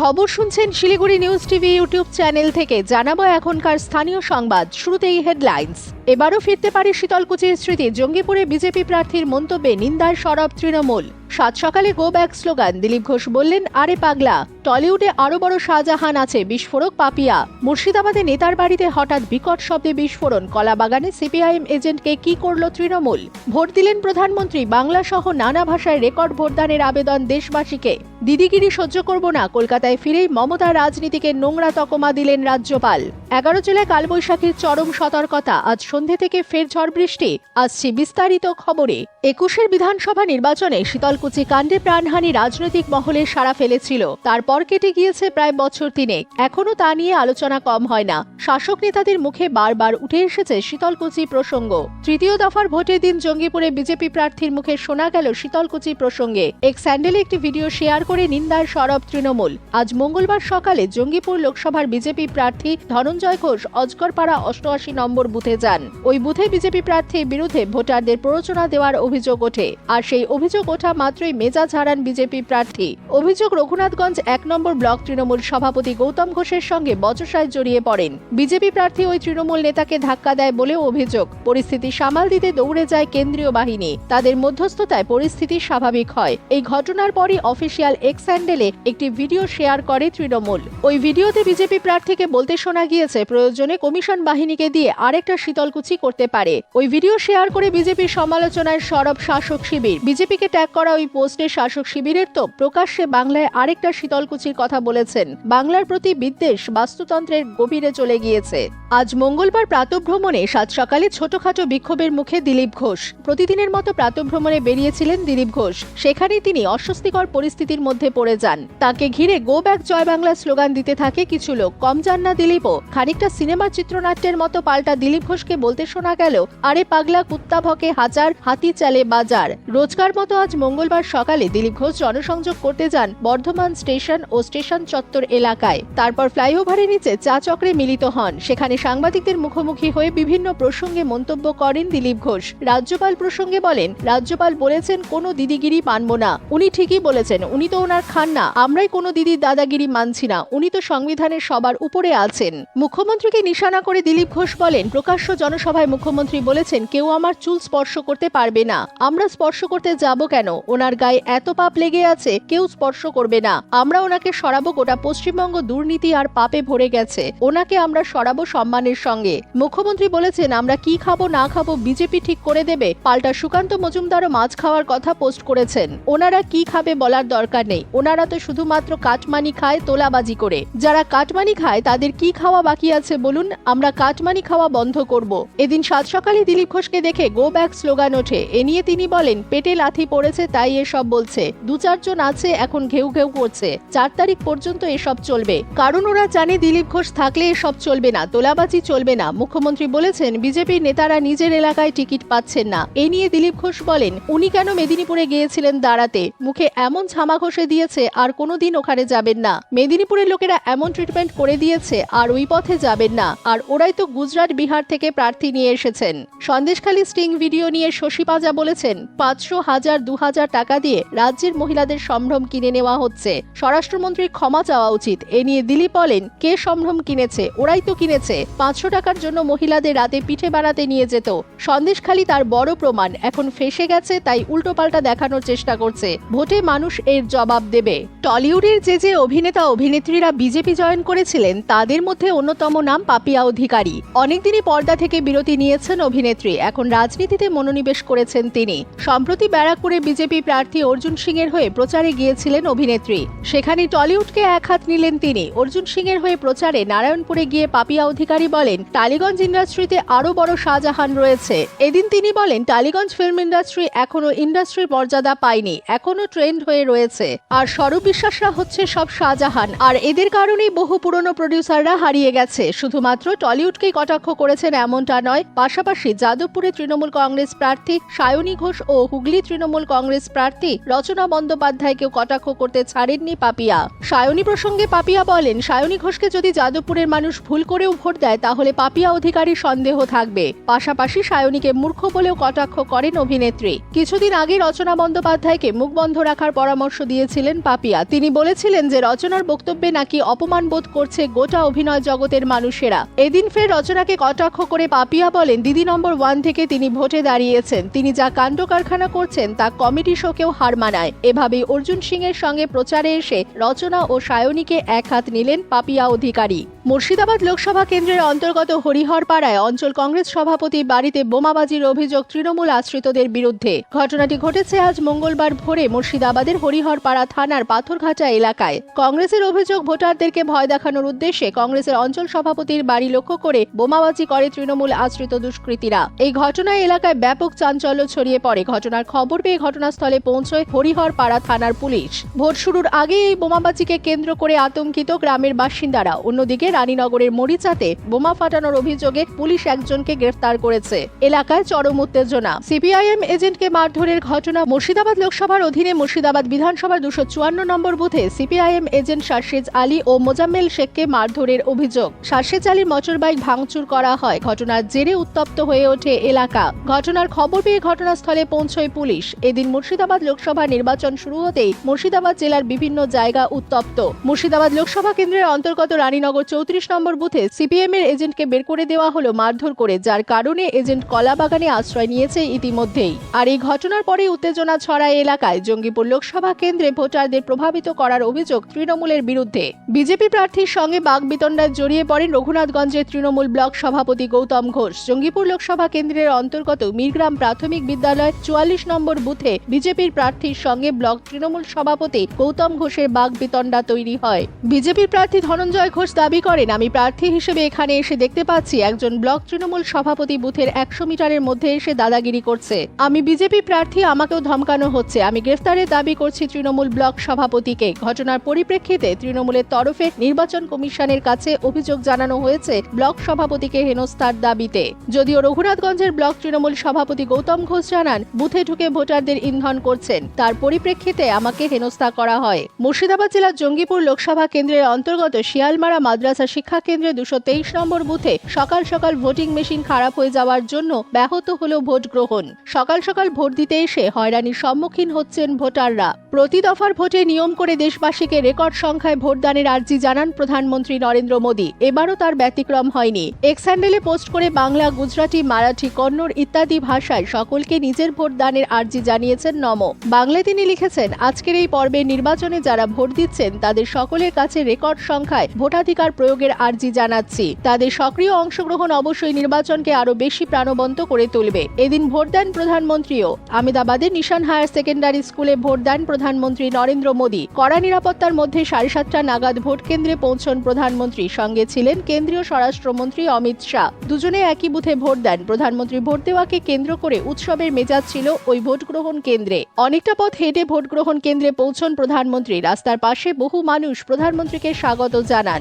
খবর শুনছেন Siliguri news TV YouTube channel থেকে। জানাব এখনকার স্থানীয় সংবাদ। শুরুতেই হেডলাইন্স এবারও ফিরতে পারে শীতলকুচির স্মৃতি। জঙ্গিপুরে বিজেপি প্রার্থীর মন্তব্যে নিন্দায় সরব তৃণমূল। সাত সকালে go back slogan Dilip Ghosh বললেন, আরে পাগলা, টলিউডে আরও বড় শাহজাহান আছে, বিস্ফোরক পাপিয়া। মুর্শিদাবাদে নেতার বাড়িতে হঠাৎ বিকট শব্দে বিস্ফোরণ, কলাবাগানে সিপিআইএম এজেন্টকে কি করল তৃণমূল? ভোট দিলেন প্রধানমন্ত্রী, বাংলা সহ নানা ভাষায় রেকর্ড ভোটদানের আবেদন দেশবাসীকে। দিদিগিরি সহ্য করব না, কলকাতায় ফিরেই মমতা রাজনীতিকে নোংরা তকমা দিলেন রাজ্যপাল। এগারো জেলায় কালবৈশাখীর চরম সতর্কতা, আজ সন্ধে থেকে ফের ঝড় বৃষ্টি। আসছে বিস্তারিত খবরে। একুশের বিধানসভা নির্বাচনে শীতলকুচি কাণ্ডে প্রাণহানি রাজনৈতিক মহলে সাড়া ফেলেছিল। তারপর কেটে গিয়েছে প্রায় বছর তিনেক। এখনও তা নিয়ে আলোচনা কম হয় না। শাসক নেতাদের মুখে বারবার উঠে এসেছে শীতলকুচি প্রসঙ্গ। তৃতীয় দফার ভোটের দিন জঙ্গিপুরে বিজেপি প্রার্থীর মুখে শোনা গেল শীতলকুচি প্রসঙ্গে। এক স্যান্ডেলে একটি ভিডিও শেয়ার করে নিন্দার সরব তৃণমূল। আজ মঙ্গলবার সকালে জঙ্গিপুর লোকসভার বিজেপি প্রার্থী ধনঞ্জয় ঘোষ অজগরপাড়া অষ্টআশি নম্বর বুথে যান। ওই বুথে বিজেপি প্রার্থীর বিরুদ্ধে ভোটারদের প্ররোচনা দেওয়ার অভিযোগ ওঠে। আর সেই অভিযোগ ওঠা মাত্রই মেজাজ হারান বিজেপি প্রার্থী। অভিযোগ, রঘুনাথগঞ্জ এক নম্বর ব্লক তৃণমূল সভাপতি গৌতম ঘোষের সঙ্গে বচসায় জড়িয়ে পড়েন। বিজেপি প্রার্থী ওই তৃণমূল নেতাকে ধাক্কা দেয় বলেও অভিযোগ। পরিস্থিতি সামাল দিতে দৌড়ে যায় কেন্দ্রীয় বাহিনী। তাদের মধ্যস্থতায় পরিস্থিতি স্বাভাবিক হয়। এই ঘটনার পরই অফিসিয়াল এক্স হ্যান্ডেলে একটি ভিডিও শেয়ার করে তৃণমূল। ওই ভিডিওতে বিজেপি প্রার্থীকে বলতে শোনা গিয়েছে, প্রয়োজনে কমিশন বাহিনীকে দিয়ে আরেকটা শীতলকুচি করতে পারে। ওই ভিডিও শেয়ার করে বিজেপির সমালোচনায় সরব শাসক শিবির। বিজেপিকে ট্যাগ করা ওই পোস্টে শাসক শিবিরের তো প্রকাশ্যে বাংলায় আরেকটা শীতলকুচির কথা বলেছেন। বাংলার প্রতি বিদ্বেষ বাস্তুতন্ত্রের গভীরে চলে গিয়েছে। আজ মঙ্গলবার প্রাতভ্রমণে সাত সকালে ছোটখাটো বিক্ষোভের মুখে দিলীপ ঘোষ। প্রতিদিনের মতো প্রাতভ্রমণে বেরিয়েছিলেন দিলীপ ঘোষ। সেখানেই তিনি অস্বস্তিকর পরিস্থিতির মধ্যে পড়ে যান। তাকে ঘিরে গো ব্যাক জয় বাংলা স্লোগান দিতে থাকে কিছু লোক। কম যান না দিলীপও। খানিকটা সিনেমার চিত্রনাট্যের মতো পাল্টা দিলীপ ঘোষকে বলতে শোনা গেল, আরে পাগলা কুত্তা ভকে হাজার হাতি চালে বাজার। রোজকার মতো আজ মঙ্গলবার সকালে দিলীপ ঘোষ জনসংযোগ করতে যান বর্ধমান স্টেশন ও স্টেশন চত্বর এলাকায়। তারপর ফ্লাইওভারের নিচে চা চক্রে মিলিত হন। সেখানে সাংবাদিকদের মুখোমুখি হয়ে বিভিন্ন প্রসঙ্গে মন্তব্য করেন দিলীপ ঘোষ। রাজ্যপাল প্রসঙ্গে বলেন, রাজ্যপাল বলেছেন কোনো দিদিগিরি মানব না। উনি ঠিকই বলেছেন, উনি তো ওনার খান না আমরাই কোনো দিদির দাদাগিরি মানছি না। উনি তো সংবিধানের সবার উপরে আছেন। মুখ্যমন্ত্রীকে নিশানা করে দিলীপ ঘোষ বলেন, প্রকাশ্য জনসভায় মুখ্যমন্ত্রী বলেছেন, কেউ আমার চুল স্পর্শ করতে পারবে না। আমরা স্পর্শ করতে যাব কেন? ওনার গায়ে এত পাপ লেগে আছে, কেউ স্পর্শ করবে না। আমরা ওনাকে সরাবো গোটা পশ্চিমবঙ্গ দুর্নীতি আর পাপে ভরে গেছে। ওনাকে আমরা সরাবো সম্মানের সঙ্গে। মুখ্যমন্ত্রী বলেছেন, আমরা কি খাব, না খাব বিজেপি ঠিক করে দেবে? পাল্টা সুকান্ত মজুমদারও মাছ খাওয়ার কথা পোস্ট করেছেন। ওনারা কি খাবে বলার দরকার নেই। ওনারা তো শুধুমাত্র কাটমানি খায় তোলাবাজি করে। যারা কাটমানি খায়, তাদের কি খাওয়া বাকি আছে বলুন? আমরা কাটমানি খাওয়া বন্ধ করব। এদিন সাত সকালে দিলীপ ঘোষকে দেখে গো ব্যাক স্লোগান ওঠে। এ নিয়ে তিনি বলেন, পেটে লাথি পড়েছে, তাই এসব বলছে। দু চারজন আছে, এখন ঘেউ ঘেউ করছে। চার তারিখ পর্যন্ত এসব চলবে। কারণ ওরা জানে দিলীপ ঘোষ থাকলে এসব চলবে না, তোলাবাজি চলবে না। মুখ্যমন্ত্রী বলেছেন বিজেপির নেতারা নিজের এলাকায় টিকিট পাচ্ছেন না। এ নিয়ে দিলীপ ঘোষ বলেন, উনি কেন মেদিনীপুরে গিয়েছিলেন দাঁড়াতে? মুখে এমন ছামা ঘষে দিয়েছে, আর কোনোদিন ওখানে যাবেন না। মেদিনীপুরের লোকেরা এমন ট্রিটমেন্ট করে দিয়েছে, আর ওই পথে যাবেন না। আর ওরাই তো গুজরাট, বিহার থেকে প্রার্থী নিয়ে এসেছেন। সন্দেশখালী স্টিং ভিডিও নিয়ে শশী পাজা বলেছেন, পাঁচশো হাজার দু হাজার টাকা দিয়ে রাজ্যের মহিলাদের সম্ভ্রম কিনে নেওয়া হচ্ছে। স্বরাষ্ট্রমন্ত্রীর ক্ষমা চাওয়া উচিত। এ নিয়ে দিলীপ বলেন, কে সম্ভ্রম কিনেছে? ওরাই তো কিনেছে। পাঁচশো টাকার জন্য মহিলাদের রাতে পিঠে বানাতে নিয়ে যেত। সন্দেশখালী তার বড় প্রমাণ। এখন ফেসে গেছে, তাই উল্টোপাল্টা দেখানোর চেষ্টা করছে। ভোটে মানুষ এর জবাব দেবে। টলিউডের যে যে অভিনেতা, অভিনেত্রীরা বিজেপি জয়েন করেছিলেন, তাদের মধ্যে অন্যতম নাম পাপিয়া অধিকারী। অনেকদিনই পর্দা থেকে বিরতি নিয়েছেন অভিনেত্রী। এখন রাজনীতিতে মনোনিবেশ করেছেন তিনি। সম্প্রতি ব্যারাকপুরে বিজেপি প্রার্থী অর্জুন সিং এর হয়ে প্রচারে গিয়েছিলেন অভিনেত্রী। সেখানে টলিউডকে এক হাত নিলেন তিনি। অর্জুন সিং এর হয়ে প্রচারে নারায়ণপুরে গিয়ে পাপিয়া অধিকারী বলেন, টালিগঞ্জ ইন্ডাস্ট্রিতে আরও বড় শাহজাহান রয়েছে। এদিন তিনি বলেন, টালিগঞ্জ ফিল্ম ইন্ডাস্ট্রি এখনও ইন্ডাস্ট্রির মর্যাদা পায়নি, এখনও ট্রেন্ড হয়ে রয়েছে। আর স্বরূপ বিশ্বাসরা হচ্ছে সব শাহজাহান। আর এদের কারণেই বহু পুরনো প্রডিউসাররা হারিয়ে গেছে। শুধুমাত্র টলিউডকেই কটাক্ষ করেছেন এমনটা নয়, পাশাপাশি যাদবপুরে তৃণমূল কংগ্রেস প্রার্থী সায়নী ঘোষ ও হুগলি তৃণমূল কংগ্রেস প্রার্থী রচনা বন্দ্যোপাধ্যায়কেও কটাক্ষ করতে ছাড়েননি পাপিয়া। সায়নী প্রসঙ্গে পাপিয়া বলেন, সায়নী ঘোষকে যদি যাদবপুরের মানুষ ভুল করেও ভোট দেয়, তাহলে পাপিয়া অধিকারী সন্দেহ থাকবে। পাশাপাশি সায়নীকে মূর্খ বলেও কটাক্ষ করেন অভিনেত্রী। কিছুদিন আগে রচনা বন্দ্যোপাধ্যায়কে মুখ বন্ধ রাখার পরামর্শ দিয়েছিলেন পাপিয়া। তিনি বলেছিলেন যে, রচনার বক্তব্যে নাকি অপমান বোধ করছে গোটা অভিনয় জগতের মানুষেরা। এদিন ফের রচনাকে কটাক্ষ করে পাপিয়া বলেন, দিদি নম্বর ওয়ান থেকে তিনি ভোটে দাঁড়িয়েছেন। তিনি যা কাণ্ড কারখানা করছেন, তা কমেডি শোকেও হার মানায়। এভাবেই অর্জুন সিং এর সঙ্গে প্রচারে এসে রচনা ও সায়নীকে এক হাত নিলেন পাপিয়া অধিকারী। মুর্শিদাবাদ লোকসভা কেন্দ্রের অন্তর্গত হরিহরপাড়ায় অঞ্চল কংগ্রেস সভাপতি বাড়িতে বোমাবাজির অভিযোগ তৃণমূল আশ্রিতদের বিরুদ্ধে। ঘটনাটি ঘটেছে আজ মঙ্গলবার ভোরে মুর্শিদাবাদের হরিহরপাড়া থানার পাথরঘাটা এলাকায়। কংগ্রেসের অভিযোগ, ভোটারদেরকে ভয় দেখানোর উদ্দেশ্যে কংগ্রেসের অঞ্চল সভাপতির বাড়ি লক্ষ্য করে বোমাবাজি করে তৃণমূল আশ্রিত দুষ্কৃতীরা। এই ঘটনায় এলাকায় ব্যাপক চাঞ্চল্য ছড়িয়ে পড়ে। ঘটনার খবর পেয়ে ঘটনাস্থলে পৌঁছয় হরিহরপাড়া থানার পুলিশ। ভোট শুরুর আগে এই বোমাবাজিকে কেন্দ্র করে আতঙ্কিত গ্রামের বাসিন্দারা। অন্যদিকে রানীনগরের মরিচাতে বোমা ফাটানোর অভিযোগে পুলিশ একজনকে গ্রেফতার করেছে। এলাকায় চরম উত্তেজনা। সিপিআইএম এজেন্টকে মারধরের ঘটনা মুর্শিদাবাদ লোকসভার অধীনে মুর্শিদাবাদ বিধানসভার দুশো চুয়ান্ন নম্বর বুথে সিপিআইএম এজেন্ট শারশেজ আলী ও মোজাম্মেল শেখকে মারধরের অভিযোগ। শারশেজ আলীর মোটরবাইক ভাঙচুর করা হয়। ঘটনার জেরে উত্তপ্ত হয়ে ওঠে এলাকা। ঘটনার খবর পেয়ে ঘটনাস্থলে পৌঁছয় পুলিশ। এদিন মুর্শিদাবাদ লোকসভা নির্বাচন শুরু হতেই মুর্শিদাবাদ জেলার বিভিন্ন জায়গা উত্তপ্ত। মুর্শিদাবাদ লোকসভা কেন্দ্রের অন্তর্গত রানীনগর চৌত্রিশ নম্বর বুথে সিপিএম এর এজেন্টকে বের করে দেওয়া হলো মারধর করে, যার কারণে এজেন্ট কলাবাগানে আশ্রয় নিয়েছে ইতিমধ্যেই। আর এই ঘটনার পরে উত্তেজনা ছড়ায় এলাকায়। জঙ্গিপুর লোকসভা কেন্দ্রে ভোটারদের প্রভাবিত করার অভিযোগ তৃণমূলের বিরুদ্ধে। বিজেপি প্রার্থীর সঙ্গে বাগবিতণ্ডায় জড়িয়ে পড়েন রঘুনাথগঞ্জের তৃণমূল ব্লক সভাপতি গৌতম ঘোষ। জঙ্গিপুর লোকসভা কেন্দ্রের অন্তর্গত মিরগ্রাম প্রাথমিক বিদ্যালয় চুয়াল্লিশ নম্বর বুথে বিজেপির প্রার্থীর সঙ্গে ব্লক তৃণমূল সভাপতি গৌতম ঘোষের বাগবিতণ্ডা তৈরি হয়। বিজেপির প্রার্থী ধনঞ্জয় ঘোষ দাবি করেন আমি প্রার্থী হিসেবে এখানে এসে দেখতে পাচ্ছি, একজন ব্লক তৃণমূল সভাপতি বুথের একশো মিটারের মধ্যে এসে দাদাগিরি করছে। আমি বিজেপি প্রার্থী, আমাকেও ধমকানো হচ্ছে। আমি গ্রেফতারের দাবি করছি তৃণমূল ব্লক সভাপতিকে। ঘটনার পরিপ্রেক্ষিতে তৃণমূলের তরফে নির্বাচন কমিশনের কাছে অভিযোগ জানানো হয়েছে ব্লক সভাপতিকে হেনস্থার দাবিতে। যদিও রঘুনাথগঞ্জের ব্লক তৃণমূল সভাপতি গৌতম ঘোষ জানান, বুথে ঢুকে ভোটারদের ইন্ধন করছেন। তার পরিপ্রেক্ষিতে আমাকে হেনস্থা করা হয়। মুর্শিদাবাদ জেলার জঙ্গিপুর লোকসভা কেন্দ্রের অন্তর্গত শিয়ালমারা মাদ্রাসা শিক্ষা কেন্দ্রে দুশো তেইশ নম্বর বুথে সকাল সকাল ভোটিং মেশিন খারাপ হয়ে যাওয়ার জন্য ব্যাহত হল ভোট গ্রহণ। সকাল সকাল ভোট দিতে এসে হয়রানির সম্মুখীন হচ্ছেন ভোটাররা। প্রতি দফার ভোটে নিয়ম করে দেশবাসীকে রেকর্ড সংখ্যায় ভোটদানের আর্জি জানান প্রধানমন্ত্রী নরেন্দ্র মোদী। এবারও তার ব্যতিক্রম হয়নি। এক্স হ্যান্ডেলে পোস্ট করে বাংলা, গুজরাটি, মারাঠি, কন্নড় ইত্যাদি ভাষায় সকলকে নিজের ভোট দানের আর্জি জানিয়েছেন নম। বাংলায় তিনি লিখেছেন, আজকের এই পর্বে নির্বাচনে যারা ভোট দিচ্ছেন, তাদের সকলের কাছে রেকর্ড সংখ্যায় ভোটাধিকার প্রয়োগের আর্জি জানাচ্ছি। তাদের সক্রিয় অংশগ্রহণ অবশ্যই নির্বাচনকে আরও বেশি প্রাণবন্ত করে তুলবে। এদিন ভোট দেন প্রধানমন্ত্রীও আহমেদাবাদের নিশান হায়ার সেকেন্ডারি স্কুলে ভোট দেন প্রধানমন্ত্রী নরেন্দ্র মোদী কড়া নিরাপত্তার মধ্যে সাড়ে সাতটা নাগাদ ভোট কেন্দ্রে পৌঁছন প্রধানমন্ত্রী। সঙ্গে ছিলেন কেন্দ্রীয় স্বরাষ্ট্রমন্ত্রী অমিত শাহ। দুজনে একই বুথে ভোট দেন প্রধানমন্ত্রী ভোট দেওয়াকে কেন্দ্র করে উৎসবের মেজাজ ছিল ওই ভোট গ্রহণ কেন্দ্রে। অনেকটা পথ হেঁটে ভোট গ্রহণ কেন্দ্রে পৌঁছন প্রধানমন্ত্রী। রাস্তার পাশে বহু মানুষ প্রধানমন্ত্রীকে স্বাগত জানান।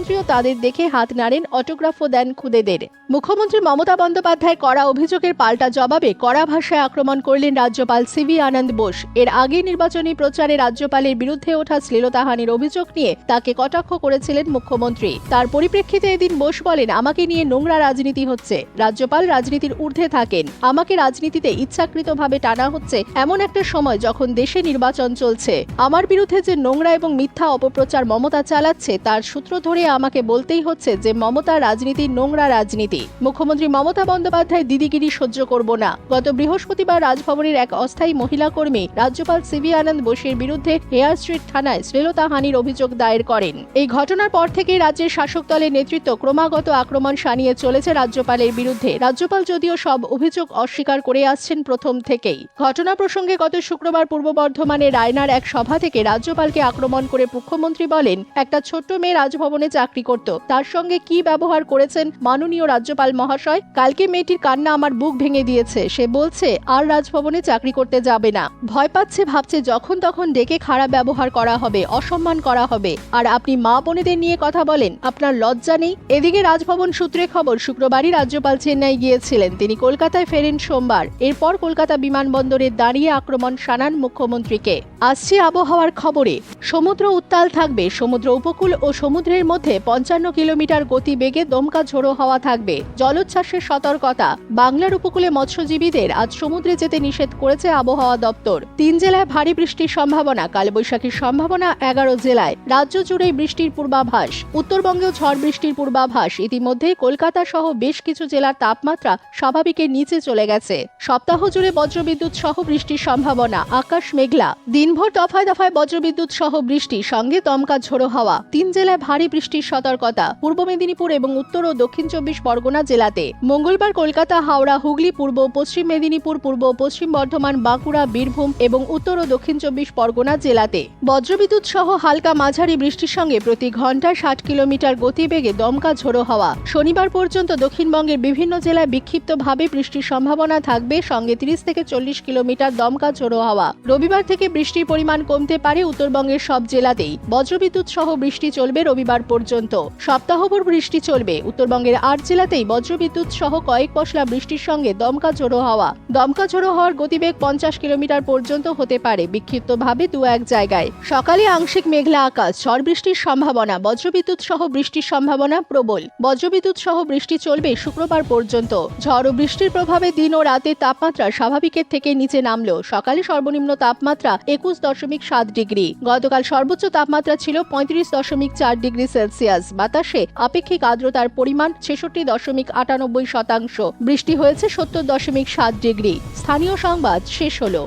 প্রধানমন্ত্রীও তাদের দেখে হাত নাড়েন অটোগ্রাফও দেন খুদেদের। মুখ্যমন্ত্রী মমতা বন্দ্যোপাধ্যায় করা অভিযোগের পাল্টা জবাবে কড়া ভাষায় আক্রমণ করলেন রাজ্যপাল সিভি আনন্দ বোস। এর আগে নির্বাচনী প্রচারে রাজ্যপালের বিরুদ্ধে ওঠা শ্লীলতাহানির অভিযোগ নিয়ে তাকে কটাক্ষ করেছিলেন মুখ্যমন্ত্রী। তার পরিপ্রেক্ষিতে এদিন বোস বলেন, আমাকে নিয়ে নোংরা রাজনীতি হচ্ছে। রাজ্যপাল রাজনীতির ঊর্ধ্বে থাকেন। আমাকে রাজনীতিতে ইচ্ছাকৃতভাবে টানা হচ্ছে এমন একটা সময় যখন দেশে নির্বাচন চলছে। আমার বিরুদ্ধে যে নোংরা এবং মিথ্যা অপপ্রচার মমতা চালাচ্ছে, তার সূত্র ধরে আমাকে বলতেই হচ্ছে যে মমতা রাজনীতি নোংরা রাজনীতি। মুখ্যমন্ত্রী মমতা বন্দ্যোপাধ্যায় দিদিগিরি সহ্য করব না। গত বৃহস্পতিবার রাজভবনের এক অস্থায়ী মহিলা কর্মী রাজ্যপাল সিবি আনন্দ বোসের বিরুদ্ধে হেয়ার স্ট্রিট থানায় শ্লীলতাহানির অভিযোগ দায়ের করেন। এই ঘটনার পর থেকেই রাজ্যের শাসক দলের নেতৃত্ব ক্রমাগত আক্রমণ সানিয়ে চলেছে রাজ্যপালের বিরুদ্ধে। রাজ্যপাল যদিও সব অভিযোগ অস্বীকার করে আসছেন প্রথম থেকেই। ঘটনা প্রসঙ্গে গত শুক্রবার পূর্ব বর্ধমানে রায়নার এক সভা থেকে রাজ্যপালকে আক্রমণ করে মুখ্যমন্ত্রী বলেন, একটা ছোট্ট মেয়ে রাজভবনে চাকরি করত। তার সঙ্গে কি ব্যবহার করেছেন মাননীয় রাজ্যপাল মহাশয়? কালকে মেয়েটির কান্না আমার বুক ভেঙে দিয়েছে। সে বলছে, আর রাজভবনে চাকরি করতে যাবে না। ভয় পাচ্ছে, ভাবছে, যখন তখন ডেকে খারাপ ব্যবহার করা হবে, অসম্মান করা হবে। আর আপনি মা বোনেদের নিয়ে কথা বলেন, আপনার লজ্জা নেই? এদিকে রাজভবন সূত্রে খবর, শুক্রবারই রাজ্যপাল চেন্নাই গিয়েছিলেন। তিনি কলকাতায় ফেরেন সোমবার। এরপর কলকাতা বিমানবন্দরে দাঁড়িয়ে আক্রমণ শানান মুখ্যমন্ত্রীকে। আসছে আবহাওয়ার খবরে। সমুদ্র উত্তাল থাকবে। সমুদ্র উপকূল ও সমুদ্রের মধ্যে পঞ্চান্ন কিলোমিটার গতিবেগে দমকা ঝোড়ো হওয়া থাকবে। জলোচ্ছ্বাসের সতর্কতা। বাংলার উপকূলে মৎস্যজীবীদের আজ সমুদ্রে যেতে নিষেধ করেছে আবহাওয়া দপ্তর। তিন জেলায় ভারী বৃষ্টির সম্ভাবনা। কালবৈশাখীর সম্ভাবনা এগারো জেলায়। রাজ্য জুড়ে বৃষ্টির পূর্বাভাস। উত্তরবঙ্গেও ঝড় বৃষ্টির পূর্বাভাস। ইতিমধ্যেই কলকাতা সহ বেশ কিছু জেলার তাপমাত্রা স্বাভাবিকের নিচে চলে গেছে। সপ্তাহ জুড়ে বজ্রবিদ্যুৎ সহ বৃষ্টির সম্ভাবনা। আকাশ মেঘলা। দিনভর দফায় দফায় বজ্রবিদ্যুৎ সহ বৃষ্টি। সঙ্গে দমকা ঝোড়ো হাওয়া। তিন জেলায় ভারী বৃষ্টির সতর্কতা। পূর্ব মেদিনীপুর এবং উত্তর ও দক্ষিণ চব্বিশ পরগনা জেলাতে মঙ্গলবার কলকাতা, হাওড়া, হুগলি, পূর্ব পশ্চিম মেদিনীপুর, পূর্ব পশ্চিম বর্ধমান, বাঁকুড়া, বীরভূম এবং উত্তর ও দক্ষিণ চব্বিশ পরগনা জেলাতে বজ্রবিদ্যুৎ সহ হালকা মাঝারি বৃষ্টির সঙ্গে প্রতি ঘন্টায় ষাট কিলোমিটার গতিবেগে দমকা ঝোড়ো হাওয়া। শনিবার পর্যন্ত দক্ষিণবঙ্গের বিভিন্ন জেলায় বিক্ষিপ্তভাবে বৃষ্টির সম্ভাবনা থাকবে, সঙ্গে তিরিশ থেকে চল্লিশ কিলোমিটার দমকা ঝোড়ো হাওয়া। রবিবার থেকে বৃষ্টির পরিমাণ কমতে পারে উত্তরবঙ্গের সব জেলাতেই। বজ্রবিদ্যুৎ সহ বৃষ্টি চলবে রবিবার পর্যন্ত। সপ্তাহভর বৃষ্টি চলবে। উত্তরবঙ্গের আট জেলাতেই বজ্রবিদ্যুৎ সহ কয়েক পশলা বৃষ্টির সঙ্গে দমকা ঝোড়ো হাওয়া। দমকা ঝোড়ো হওয়ার গতিবেগ পঞ্চাশ কিলোমিটার পর্যন্ত হতে পারে বিক্ষিপ্তভাবে দু এক জায়গায়। সকালে আংশিক মেঘলা আকাশ, ঝড় বৃষ্টির সম্ভাবনা, বজ্রবিদ্যুৎ সহ বৃষ্টির সম্ভাবনা প্রবল। বজ্রবিদ্যুৎ সহ বৃষ্টি চলবে শুক্রবার পর্যন্ত। ঝড় ও বৃষ্টির প্রভাবে দিন ও রাতে তাপমাত্রা স্বাভাবিকের থেকে নিচে নামলো। সকালে সর্বনিম্ন তাপমাত্রা একুশ দশমিক সাত ডিগ্রি। গতকাল সর্বোচ্চ তাপমাত্রা ছিল পঁয়ত্রিশ দশমিক চার ডিগ্রি সেলসিয়াস। বাতাসে আপেক্ষিক আর্দ্রতার পরিমাণ ছেষট্টি দশমিক আটানব্বই শতাংশ। বৃষ্টি হয়েছে সত্তর দশমিক সাত ডিগ্রি। স্থানীয় সংবাদ শেষ হলো।